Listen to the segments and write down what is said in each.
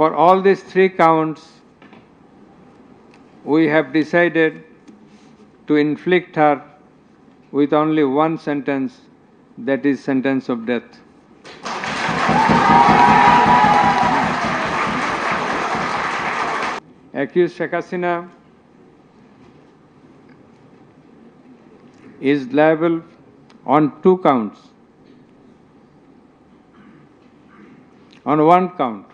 For all these three counts, we have decided to inflict her with only one sentence, that is sentence of death. Accused Sheikh Hasina is liable on two counts. On one count,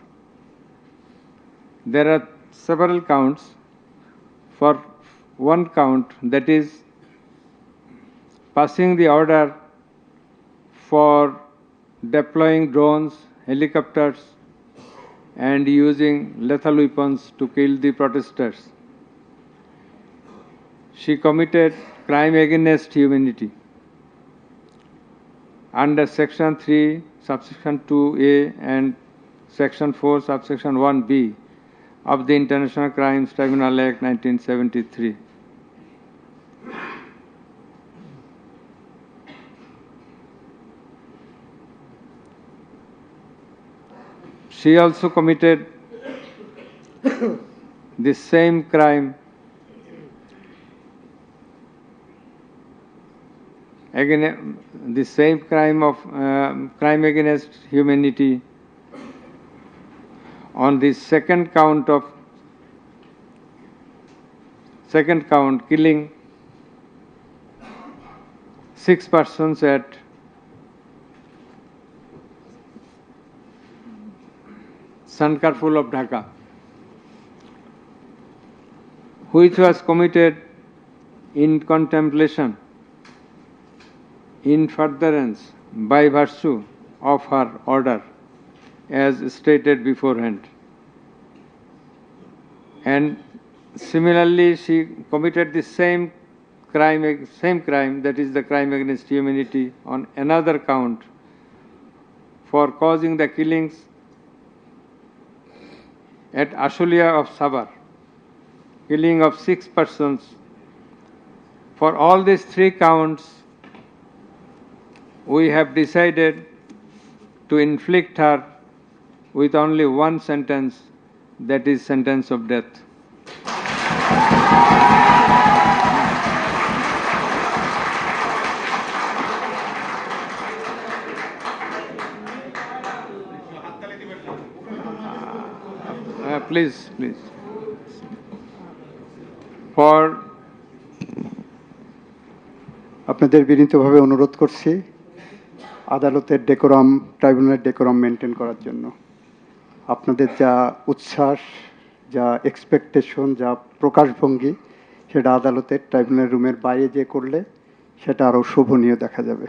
there are several counts. For one count, that is passing the order for deploying drones, helicopters, and using lethal weapons to kill the protesters. She committed crime against humanity under section 3 subsection 2a and section 4 subsection 1b of the international crimes tribunal act 1973 she also committed the same crime again the same crime of um crime against humanity on the second count of second count killing six persons at Sankarful of Dhaka, which was committed in contemplation, in furtherance by virtue of her order, as stated beforehand. And similarly, she committed the same crime, same crime, that is the crime against humanity, on another count for causing the killings at Ashulia of Sabar, killing of six persons. For all these three counts, we have decided to inflict her with only one sentence, that is sentence of death. Uh, please, please. For আপনাদের বিনীতভাবে অনুরোধ করছি আদালতের decorum ট্রাইব্যুনালের decorum maintain করার জন্য আপনাদের যা উচ্ছ্বাস, যা এক্সপেকটেশন যা প্রকাশভঙ্গি, সেটা আদালতের ট্রাইব্যুনাল রুমের বাইরে যে করলে সেটা আরও শোভনীয় দেখা যাবে।